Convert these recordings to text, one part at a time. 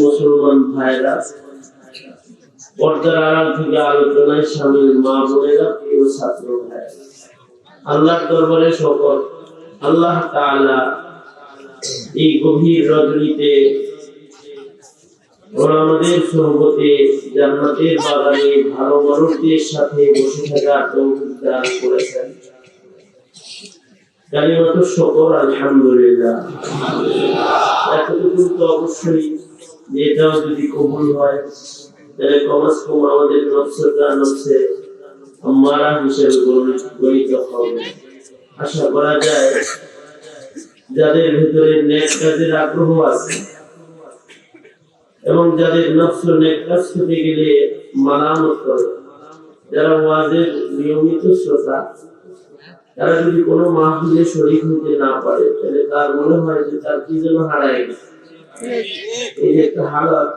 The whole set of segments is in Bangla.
মুসলমান আলোচনায় সামিল মা বোনেরা প্রিয় ছাত্র আল্লাহর দরবারে সকল আল্লাহ এই গভীর রজনীতে জান্নাতের বাগানে ভালো মানুষদের সাথে বসে থাকার তৌফিক দান করেছেন। আলহামদুলিল্লাহ। এতটুকু তো অবশ্যই যে এটাও যদি কবুল হয়, তাহলে কমাস কম আমাদের নকশা নকশে মারা হিসেবে গণিত হবে। আশা করা যায়, যাদের ভিতরে নেক কাজের আগ্রহ আছে এবং যাদের নকশ নেক কাজ করতে গেলে মানামত করে, যারা ওয়াজের নিয়মিত শ্রোতা, তারা যদি কোনো মাহফিলে শরীক হতে না পারে, তাহলে তার মনে হয় যে তার কি যেন হারায় গেছে। এই যে একটা হালত,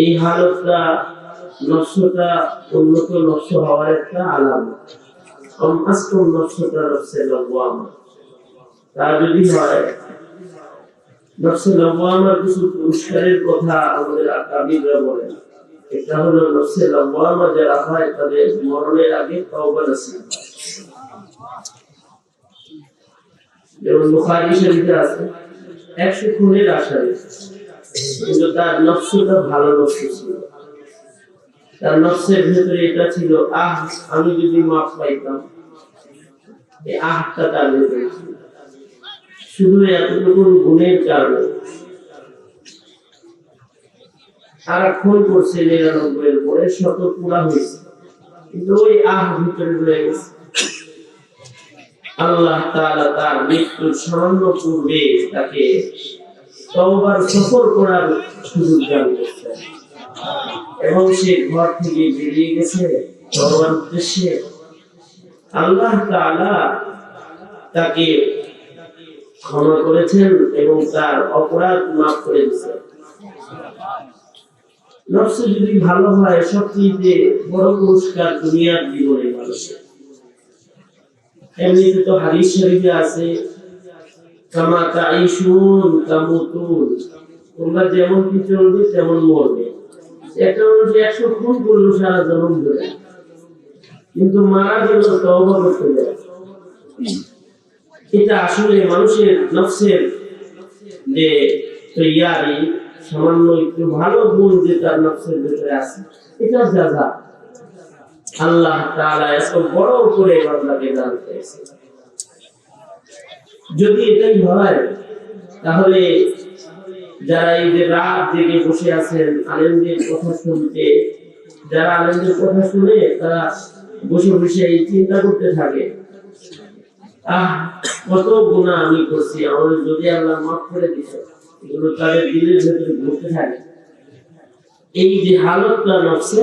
এই হালতটা নকশটা উন্নত নকশ হওয়ার একটা আলাম তা যদি হয় নকশে কিছু পুরস্কারের কথা আমাদের আকাবিররা বলেন, এটা হলো নকশে যারা হয় তাদের মরণের আগে তওবা নসিব যেমন শরীফে আছে, একশো খুনের আসামি কিন্তু তার নকশটা ভালো নকশ ছিল। তার নকশের ভেতরে এটা ছিল আহ, আমি যদি মাপ পাইতাম, এই আহটা তার ভেতরে শুধু এতটুকু গুণের কারণে। খুন করছে নিরানব্বই এর পরে শত পুরা হয়েছে। কিন্তু ওই আহ ভিতরে রয়ে গেছে। আল্লাহ তাআলা তার মৃত্যুর সামান্য পূর্বে তাকে তওবার সফর করার সুযোগ দান করছেন। এবং সে ঘর থেকে বেরিয়ে গেছে তওবার উদ্দেশ্যে। আল্লাহ তাকে ক্ষমা করেছেন এবং তার অপরাধ মাফ করে দিয়েছেন। যদি ভালো হয় সবচেয়ে বড় পুরস্কার দুনিয়ার জীবনে মানুষের। আছে তোমরা যেমন কি চলবে তেমন মরবে। কিন্তু তওবা করতে এটা আসলে মানুষের নফসের যে তৈয়ারি, সামান্য একটু ভালো গুণ যে তার নফসের ভেতরে আছে এটা আল্লাহ তাআলা এত বড় করে যদি এটাই হয়, তাহলে যারা এই যে রাত জেগে বসে আছেন, আলেমদের কথা শুনতে, যারা আলেমদের কথা শুনে তারা বসে বসে এই চিন্তা করতে থাকে, আহ, কত গুণা আমি করছি আমার যদি আল্লাহ মাফ করে দিছে এগুলো তাদের দিলের ভেতরে ঘুরতে থাকে। এই যে হালতটা নকশে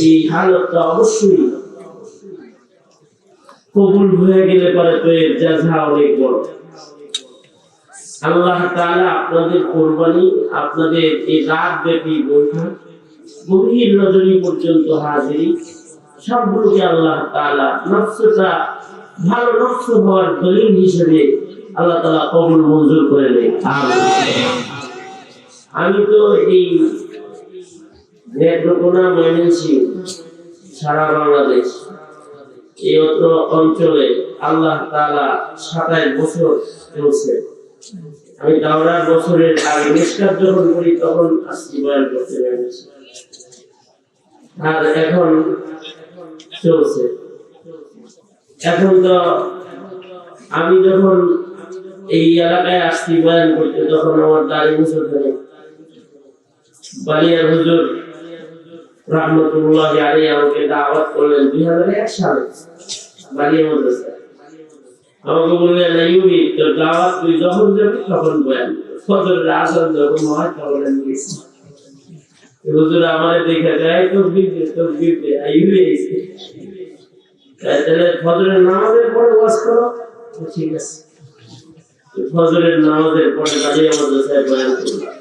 এই হালতটা অবশ্যই কবুল হয়ে গেলে পরে তো এর জাযা অনেক বড়। আল্লাহ তাআলা আপনাদের কোরবানি, আপনাদের এই রাত ব্যাপী বৈঠক, গভীর রজনী পর্যন্ত হাজিরি। সবগুলোকে আল্লাহ তাআলা নফসটা ভালো নফস হওয়ার দলিল হিসেবে আল্লাহ তাআলা কবুল মঞ্জুর করে নেয় আমি তো এই নেত্রকোনা ময়মনসিংহ সারা বাংলাদেশ, এই অত্র অঞ্চলে আল্লাহ তাআলা সাতাইশ বছর চলছে। আমি দাওরার বছরের আগে নিষ্কার যখন করি, তখন আসছি বয়ান করতে আর এখন চলছে। এখন তো আমি যখন এই এলাকায় আসছি, বয়ান করতে, তখন আমার দাড়ি মুছে ধরে বালিয়ার হুজুর রহমতুল্লাহ আমাকে দাওয়াত করলেন দুই হাজার এক সালে, বালিয়া মাদ্রাসা আমাকে বললেন ইউবি তোর দাওয়াত তুই যখন যাবি তখন বয়ান ফজরের আসর যখন হয়, তখন আমি গেছি। হুজুর আমারে দেখে যায় তো বিদে তো বিদে আইবি এসে তাহলে ফজরের নামাজের পরে ওয়াজ করো ঠিক আছে। ফজরের নামাজের পরে দাঁড়িয়ে মাদ্রাসায় বয়ান করলাম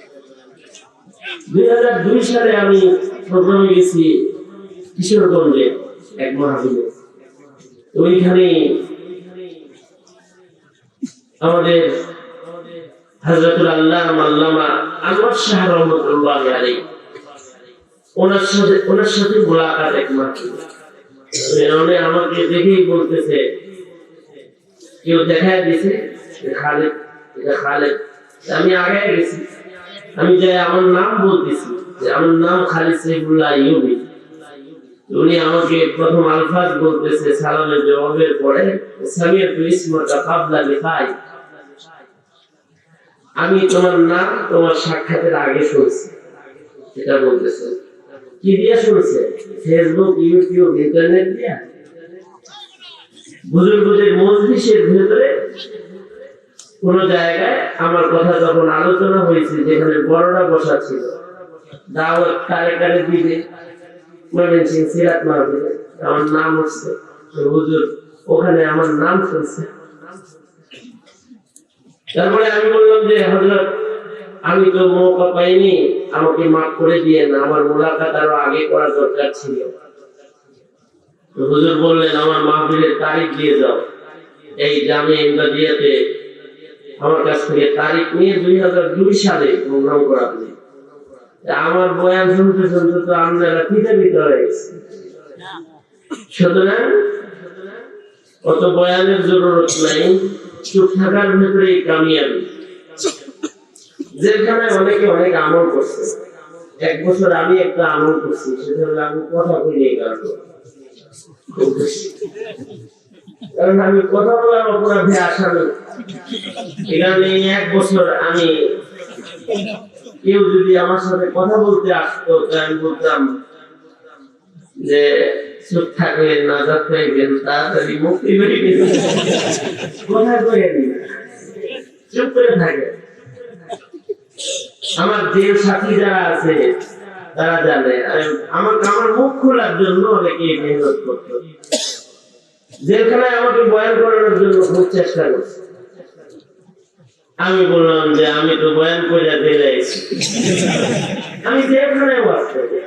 দুই হাজার দুই সালে আমি প্রোগ্রামে গেছি কিশোরগঞ্জে এক মাহফিলে ওইখানে আমাদের হজরতুল আল্লাহ আল্লামা আনোয়ার শাহ রহমতুল্লাহ আলী ওনার সাথে ওনার সাথে মোলাকাত এক মাহফিল উনি আমাকে দেখেই বলতেছে, কেউ দেখায় দিছে খালেদ খালেদ। আমি আগে গেছি। আমি যাই আমার নাম বলতেছি, যে আমার নাম খালিদ সাইফুল্লাহ ইউবি উনি আমাকে প্রথম আলফাজ বলতেছে সালামের জবাবের পরে সামিয়া তু ইসমতা কাবলা লিখাই আমি তোমার নাম তোমার সাক্ষাতের আগে শুনছি। এটা বলতেছে। কি দিয়ে শুনছে? ফেসবুক ইউটিউব ইন্টারনেট দিয়া? বুজুর্গদের মজলিসের ভেতরে? কোন জায়গায় আমার কথা যখন আলোচনা হয়েছে, যেখানে বড়রা বসা ছিল, দাওয়াত কারে কারে দিবে? ময়মনসিং সিরাত মাহফিলে আমার নাম হচ্ছে হুজুর। ওখানে আমার নাম শুনছে। তারপরে আমি বললাম যে হজরত আমি তো মৌকা পাইনি, আমাকে মাফ করে দিয়েন, আমার মোলাকাত আরও আগে করার দরকার ছিল। হুজুর বললেন, আমার মাহফিলের তারিখ দিয়ে যাও। এই জামে ইমদাদিয়াতে আমার কাছ থেকে তারিখ নিয়ে দুই হাজার দুই সালে প্রোগ্রাম করাতে আমার বয়ান শুনতে শুনতে তো আপনারা পৃথিবীত হয়ে গেছে। সুতরাং, অত বয়ানের জরুরত নাই। কামিয়াবি যেখানে অনেকে অনেক আমল করছে। এক বছর আমি একটা আমল করছি আমি কথা বলি। কারণ। আমি কথা বলার অপরাধে আসামি। এখানে এক বছর আমি কেউ যদি আমার সাথে কথা বলতে আসতো আমি বলতাম যে চুপ তাড়াতাড়ি মুক্তি গেছে কথা চুপ করে আমার যে সাথী যারা আছে, তারা জানে। আমার আমার মুখ খোলার জন্য অনেকে মেহনত করতো। জেলখানায় আমাকে বয়ান করানোর জন্য খুব চেষ্টা করছে আমি বললাম যে, আমি তো বয়ান করে এসেছি আমি জেলখানায় বাস করি।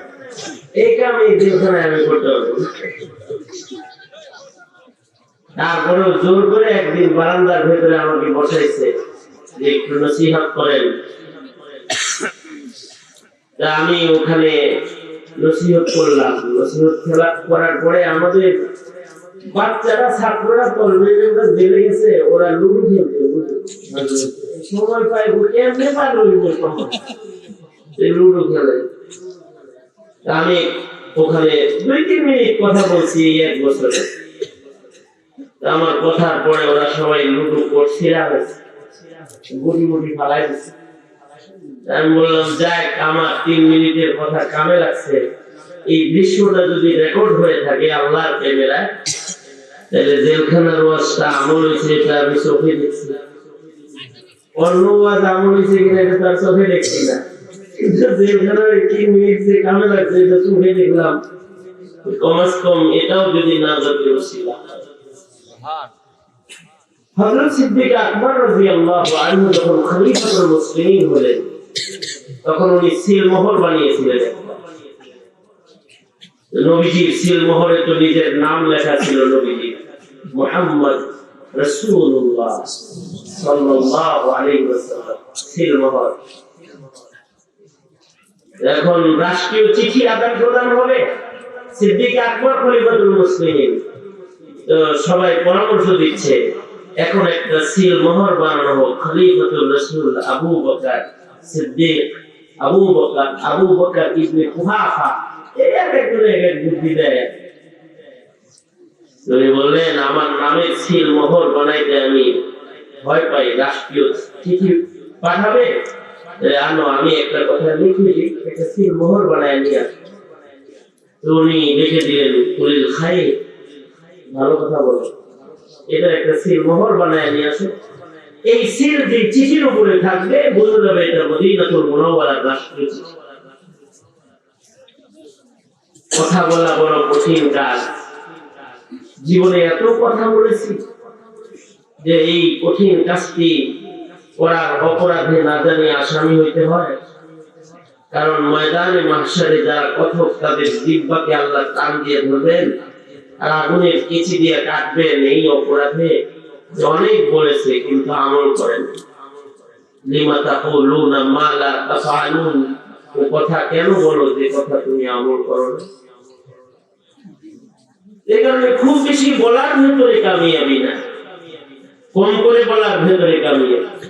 পারব না। জোর করে একদিন বারান্দার ভেতরে আমাকে বসাইছে যে একটু নসিহত করেন। তা আমি ওখানে নসিহত করলাম। নসিহত খেলা করার পরে আমাদের বাচ্চারা ছাত্ররা তলবেজরা জেলে গেছে, ওরা লুডু খেলতে সময় পায় কেমনে পার হইব লুডু খেলে। আমি ওখানে দুই তিন মিনিট কথা বলছি এক বছরে। আমার কথার পরে ওরা সবাই লুডু করছিরা গুটি গুটি ফালাই আমি বললাম, যাক, আমার তিন মিনিটের কথা কামে লাগছে। এই দৃশ্যটা যদি রেকর্ড হয়ে থাকে আল্লাহর ক্যামেরায়, তাহলে জেলখানার ওয়াজটা আমল হয়েছে এটা আমি চোখে দেখছি অন্য ওয়াজ আমল হয়েছে কিনা এটা তার চোখে দেখছি না। কমাস কম এটাও যদি না হযরত সিদ্দিক আকবর রাদিয়াল্লাহু আনহু যখন খলিফাতুল মুসলিমিন হলেন তখন উনি সিল বানিয়েছিলেন। নবীজির সিল মোহরে তো নিজের নাম লেখা ছিল নবীজি। মুহাম্মদ রাসূলুল্লাহ সাল্লাল্লাহু আলাইহি ওয়াসাল্লাম সিল মোহর এখন রাষ্ট্রীয় চিঠি আদান প্রদান হবে সিদ্দিক আকবর খলিফাতুল মুসলিমিন। তো সবাই পরামর্শ দিচ্ছে, এখন একটা সিল মোহর বানানো হোক। খলিফাতুল রাসূল আবু বকর সিদ্দিক, আবু বকর আবু বকর ইবনে কুহাফা এই এক এক এক বুদ্ধি দেয়। বললেন, আমার নামে সিল মোহর বানাইতে আমি ভয় পাই। রাষ্ট্রীয় চিঠি পাঠাবে? আনো, আমি একটা কথা একটা মোহর বানায় লিখে খাই ভালো কথা বলো। এটা একটা মোহর বানায় নিয়ে এই যে চিঠির উপরে থাকবে যাবে এটা কথা বলা বড় কঠিন কাজ। জীবনে এত কথা বলেছি যে এই কঠিন কাজটি করার অপরাধে না আসামি হইতে হয়। কারণ ময়দানে মাহশারে যারা কথক তাদের জিব্বাকে আল্লাহ টান দিয়ে ধরবেন আর আগুনের কিচি দিয়ে কাটবেন এই অপরাধে। অনেক বলেছে, কিন্তু আমল করেন লিমা তাকুলুনা মা লা তাফআলুন। ও কথা কেন বলো যে কথা তুমি আমল করো না? এই কারণে খুব বেশি বলার ভেতরে কামিয়াবি না। কম করে বলার ভেতরে কামিয়াবি।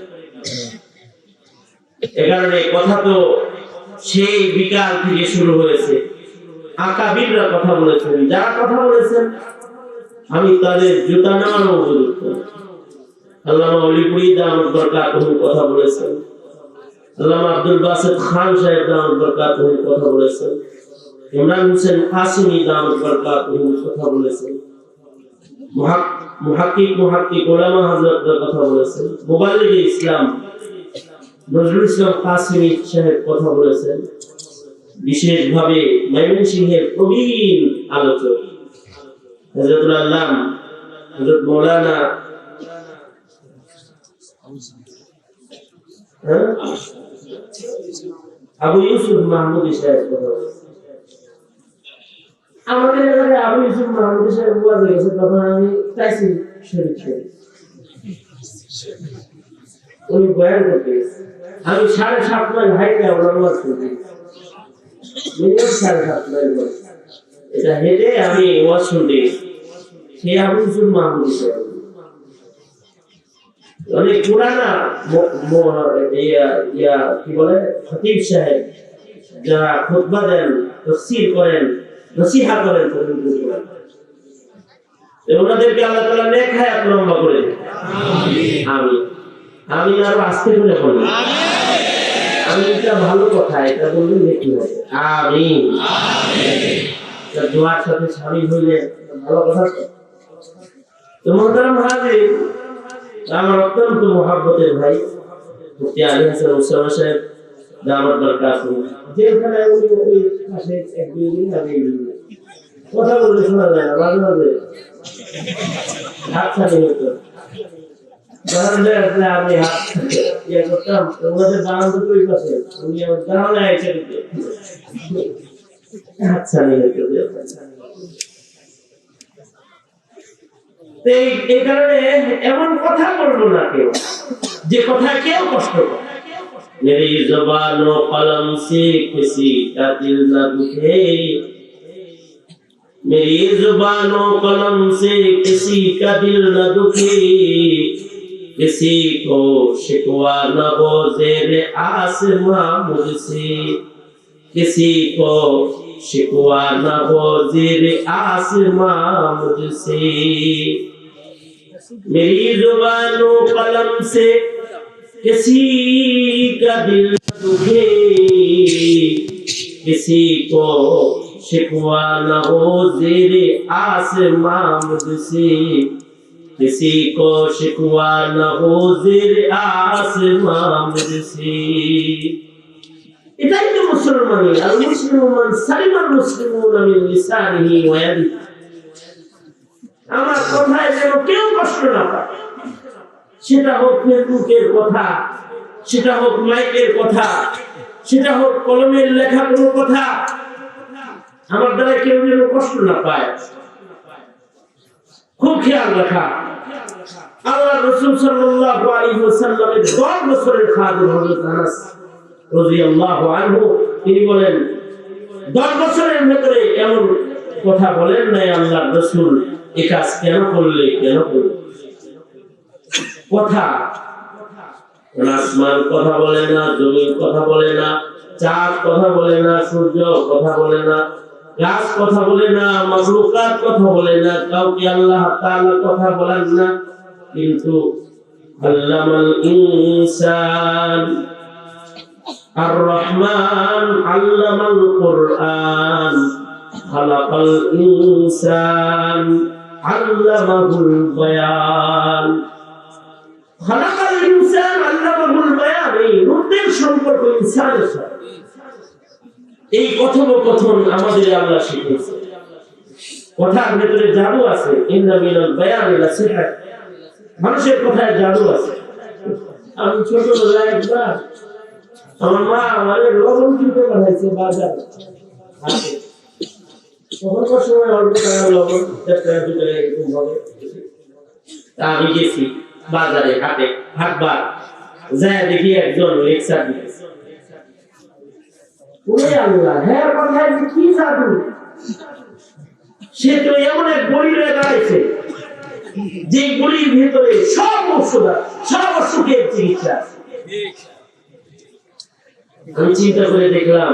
কথা তো সেই বিকাল থেকে শুরু হয়েছে। কথা বলেছেন। যারা কথা বলেছেন, আমি তাদের জুতা। আল্লামা অলিপুরি দাম বরকাত কথা বলেছেন। আল্লামা আব্দুল বাসেদ খান সাহেব দাম বরকাত কথা বলেছেন। ইমরান হোসেন দাম বরকাত কথা বলেছেন। মুহাক- মুহাক্কিক মুহাক্কিক ওলামা হযরতরা কথা বলেছেন। মুবাল্লিগ ইসলাম নজরুল ইসলাম কাসিমি সাহেব কথা বলেছেন বিশেষভাবে ময়মনসিংহের প্রবীণ আলোচক হযরতুল আল্লাম, হযরত মৌলানা হ্যাঁ? আবু ইউসুফ মাহমুদ সাহেব কথা আমাদের এলাকায় আবু ইউসুফ মাহমুদ সাহেব ওয়াজে গেছে তখন আমি চাইছি শরীর উনি বয়ান করতে গেছে। আমি সাড়ে সাত মাইল হাইটে ওনার ওয়াজ করতে গেছি। মিনিমাম সাড়ে সাত মাইল এটা হেঁটে আমি ওয়াজ শুনতে সে আবু ইউসুফ মাহমুদ সাহেব। যারা দেন, তফসির করেন, নসিহা করেন ওনাদেরকে আল্লাহ তাআলা নেক লম্বা করে আমি আমি আরও আস্তে করে বলি আমি এটা ভালো কথা এটা বললে নেকি হবে আমি দোয়ার সাথে শামিল হইলে ভালো কথা তো। মোহতারাম হাজির আমার অত্যন্ত মহাব্বতের ভাই মুফতি আলী হাসান উসামা সাহেব দামাত বরকাত যেখানে উনি ওই পাশে এক দুই দিন কথা বলতে শোনা যায় না মাঝে মাঝে। হাত ছাড়ি হতো ইয়ে এমন কথা বলব না কেউ, যে কথা কেউ কষ্ট করে মেরি জবান কলম সে খুশি তা দিল না দুখে। মেরি জবান কলম সে খুশি কা দিল না দুখে। किसी को शिकवा न हो जेर आसमां मुझसे किसी को शिकवा न हो जेर आसमां मुझसे मेरी जुबान व कलम से किसी का दिल न दुखे किसी को शिकवा न हो जेरे आसमां मुझसे किसी को शिकवा न हो जेरे आसमां मुझसे এটাই তো মুসলমানি আর মুসলিমান সালিমার মুসলিমুন মিন লিসানিহি ওয়া ইয়াদিহি আমার কথায় যেন কেউ কষ্ট না পায় সেটা হোক ফেসবুকের কথা সেটা হোক মাইকের কথা সেটা হোক কলমের লেখা কোনো কথা আমার দ্বারা কেউ যেন কষ্ট না পায় খুব খেয়াল রাখা আল্লাহ রসুল সাল্লাল্লাহু আলাইহি ওয়াসাল্লামের 10 বছরের খাদিম হযরত আনাস রাদিয়াল্লাহু আনহু, তিনি বলেন 10 বছরের ভিতরে এমন কথা বলেন নাই আল্লাহ রসুল, এ কাজ কেন করলে কেন করলে? কথা আসমান কথা বলে না, জমিন কথা বলে না, চাঁদ কথা বলে না, সূর্য কথা বলে না, গাছ কথা বলে না, মাখলুকাত কথা বলে না, কাউকে আল্লাহ তাআলা কথা বলেন না। কিন্তু এই রূপের কথোপকথন আমাদের আল্লাহ শিখিয়েছে কথার ভেতরে জাদু আছে ইন্না মিনাল বায়ান মানুষের কথায় জাদু আছে। আমি ছোটবেলায় একবার আমার মা আমার লবণ কিনতে পাঠাইছে বাজার একজন হ্যাঁ কি সে তো এমন এক বড়ি রয়ে দাঁড়াইছে। যে বড়ির ভিতরে সব ওষুধ সব অসুখের চিকিৎসা? আমি চিন্তা করে দেখলাম,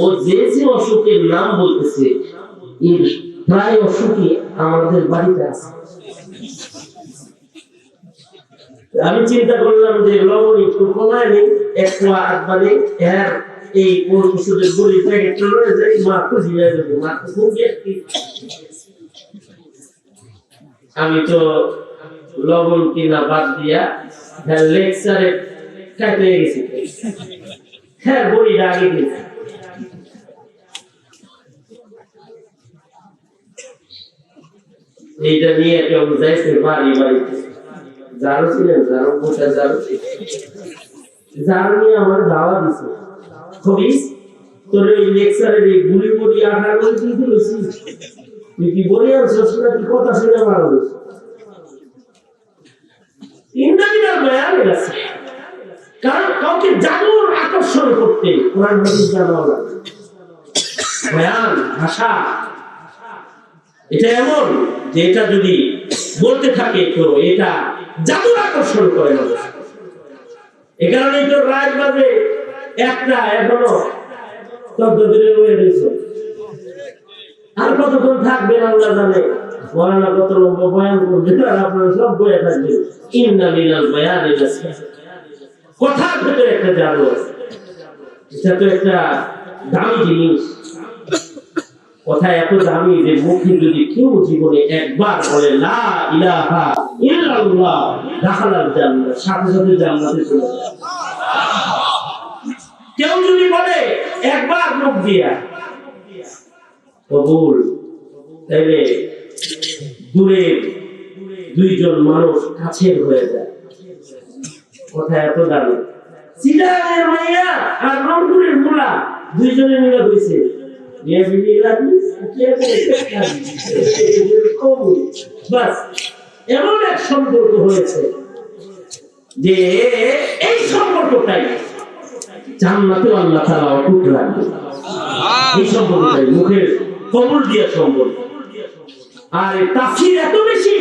ও যে যে অসুখের নাম বলতেছে প্রায় অসুখই আমাদের বাড়িতে আছে। আমি চিন্তা করলাম যে লবণ একটু কমায় নিই একটু হাত বাড়ে এর এই ওষুধের প্যাকেট রয়েছে মা খুশি হয়ে যাবে মা খুব আমি তো লবণ কিনা বাদ দিয়া হ্যাঁ লেকচারে কাটে গেছি। হ্যাঁ বড়িটা আগে গেছি। এইটা নিয়ে কেউ যাইতে বাড়ি বাড়িতে। জারো ছিলেন জারো মোটা জারো জারো নিয়ে আমার দাওয়া দিছে। খবিস তোর ওই লেকচারের এই গুলি মুড়ি আঠা করে তুই তুলেছিস তুই কি বলে আনছিস না কি কথা শুনে মারা গেছিস ইন্দ্রাণীরা বয়ান গেছে কারণ কাউকে জাদুর আকর্ষণ করতে কোরআন হাদিস জানা লাগে বয়ান ভাষা, এটা এমন যে এটা যদি বলতে থাকে তো এটা জাদুর আকর্ষণ করে মানুষ এ কারণে তো রাত বাজে একটা এখনও চোদ্দ দিনে রয়ে রয়েছে। আর কতক্ষণ থাকবেন আল্লাহ জানে? মরানা কত বয়ান আর সব বয়ে ইন্না বয়ান কথার ভেতরে একটা জাদু এটা তো একটা দামি জিনিস। কথা এত দামি যে মুখে যদি কেউ জীবনে একবার বলে, লা ইলাহা ইল্লাল্লাহ দাখালাল জান্নাত, সাথে সাথে জান্নাতে চলে কেউ যদি বলে, একবার মুখ দিয়া কবুল। তাইলে দূরে দুইজন মানুষ কাছের হয়ে যায়। কথা এত দামি। এমন এক সম্পর্ক হয়েছে যে এই সম্পর্কটাই জান্নাতে আল্লাহ তাআলা অটুট এই সম্পর্কটাই মুখের কবুল দিয়া সম্পর্ক আর তাফসীর এত বেশি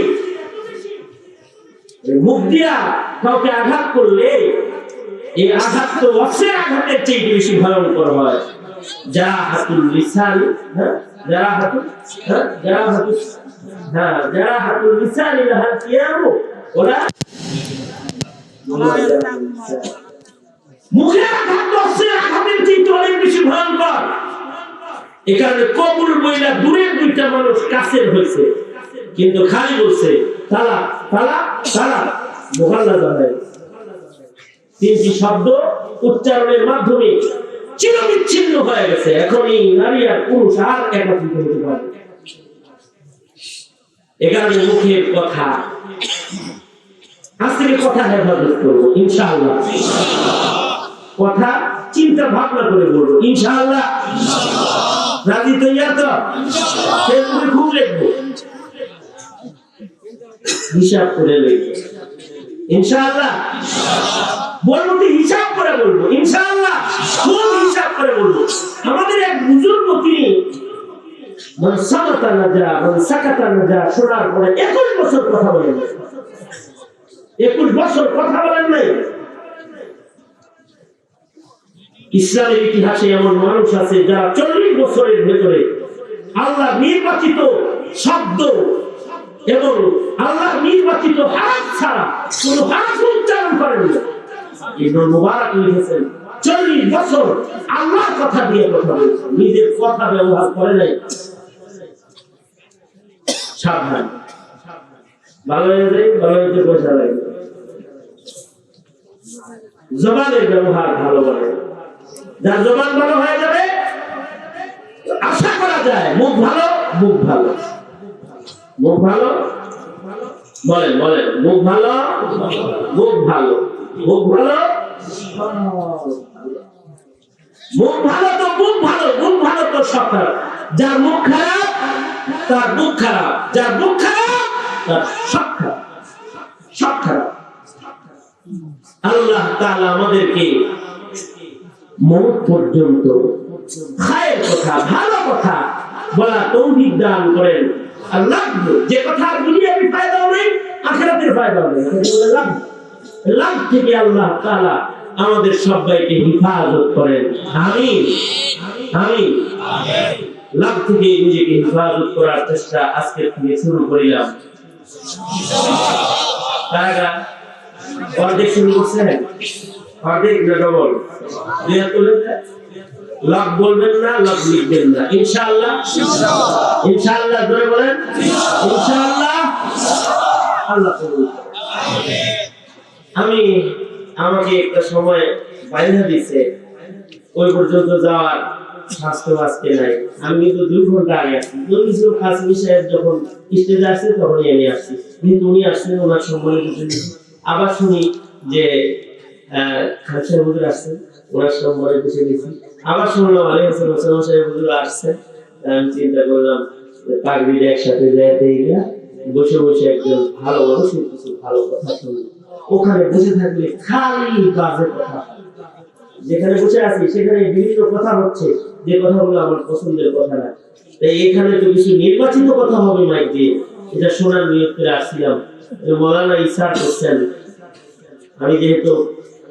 মুখ দিয়া কাউকে আঘাত করলে এই আঘাত তো অক্সের আঘাতের চেয়ে বেশি ভয়ঙ্কর হয়। যারা হাতুল হ্যাঁ? যারা হাতুল হ্যাঁ? যারা হাতুল হ্যাঁ যারা হাতুল ইলাহাল কিয়ামু। ওরা আঘাত আঘাতের চেয়ে অনেক বেশি ভয়ঙ্কর। এ কারণে কবুল দূরের দুইটা মানুষ কাছের হয়েছে। কিন্তু খালি বলছে তিনটি শব্দ উচ্চারণের মাধ্যমে চিরবিচ্ছিন্ন হয়ে গেছে। এখন এই নারী আর পুরুষ আর একত্রিত হতে পারে এ কারণে মুখের কথা, আজ কথা হেফাজত করব, ইনশাআল্লাহ। কথা, চিন্তা, ভাবনা করে বলব, ইনশাআল্লাহ। রাজি তৈয়ার তো ফেসবুকে খুব লিখব? হিসাব করে লিখব ইনশাআল্লাহ। বলব তো হিসাব করে বলব। ইনশাআল্লাহ। খুব হিসাব করে বলব। আমাদের এক বুজুর্গ তিনি মন সামাতা না যা মন সাকাতা না যা শোনার পরে একুশ বছর কথা বলেন। একুশ বছর কথা বলেন নাই। ইসলামের ইতিহাসে এমন মানুষ আছে যারা চল্লিশ বছরের ভেতরে আল্লাহ নির্বাচিত শব্দ এবং আল্লাহ নির্বাচিত হাত ছাড়া কোন উচ্চারণ করেন। কথা নিজের কথা ব্যবহার করে নাই। জবানের ব্যবহার ভালো বলে যার জবান ভালো হয়ে যাবে, আশা করা যায় মুখ ভালো মুখ ভালো। মুখ ভালো? বলেন বলেন, মুখ ভালো মুখ ভালো। মুখ ভালো? মুখ ভালো তো মুখ ভালো মুখ ভালো তো সব খারাপ। যার মুখ খারাপ, তার মুখ খারাপ। যার মুখ খারাপ, তার সব খারাপ। সব খারাপ। আল্লাহ তাআলা আমাদেরকে মৌত পর্যন্ত। খায়ের কথা, ভালো কথা বলা তৌফিক দান করেন। আর লাভ, যে কথা দুনিয়াবি ফায়দাও নেই, আখেরাতের ফায়দাও নেই। লাভ লাভ থেকে আল্লাহ তাআলা আমাদের সবাইকে হেফাজত করেন। আমিন আমিন। লাভ থেকে নিজেকে হেফাজত করার চেষ্টা আজকে থেকে শুরু করিলাম। কারা অর্ধেক শুরু করছেন? ডবল তুলে লাভ বলবেন না লাভ লিখবেন না। ইনশাআল্লাহ? ইনশাআল্লাহ। ধরে বলেন। ইনশাআল্লাহ। আল্লাহ করুন। আমি আমাকে একটা সময় বাইরে দিছে। ওই পর্যন্ত যাওয়ার স্বাস্থ্য আজকে নাই। আমি কিন্তু দুই ঘণ্টা আগে আসছি। ছিল কাসমি সাহেব যখন স্টেজে আসছে তখনই আমি আসছি। কিন্তু উনি আসলেন ওনার সম্মানিত জন্য। আবার শুনি যে ওনার শুনলাম বসে বসে ওখানে বসে থাকলে খালি বাজে কথা। যেখানে বসে আছি, সেখানে বিভিন্ন কথা হচ্ছে। যে কথাগুলো আমার পছন্দের কথা না। তাই এখানে তো কিছু নির্বাচিত কথা হবে মাইক দিয়ে। এটা শোনার নিয়োগ করে আসছিলাম। মৌলানা ইসার করছেন আমি যেহেতু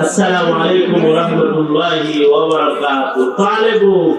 السلام عليكم ورحمة الله وبركاته طالبوا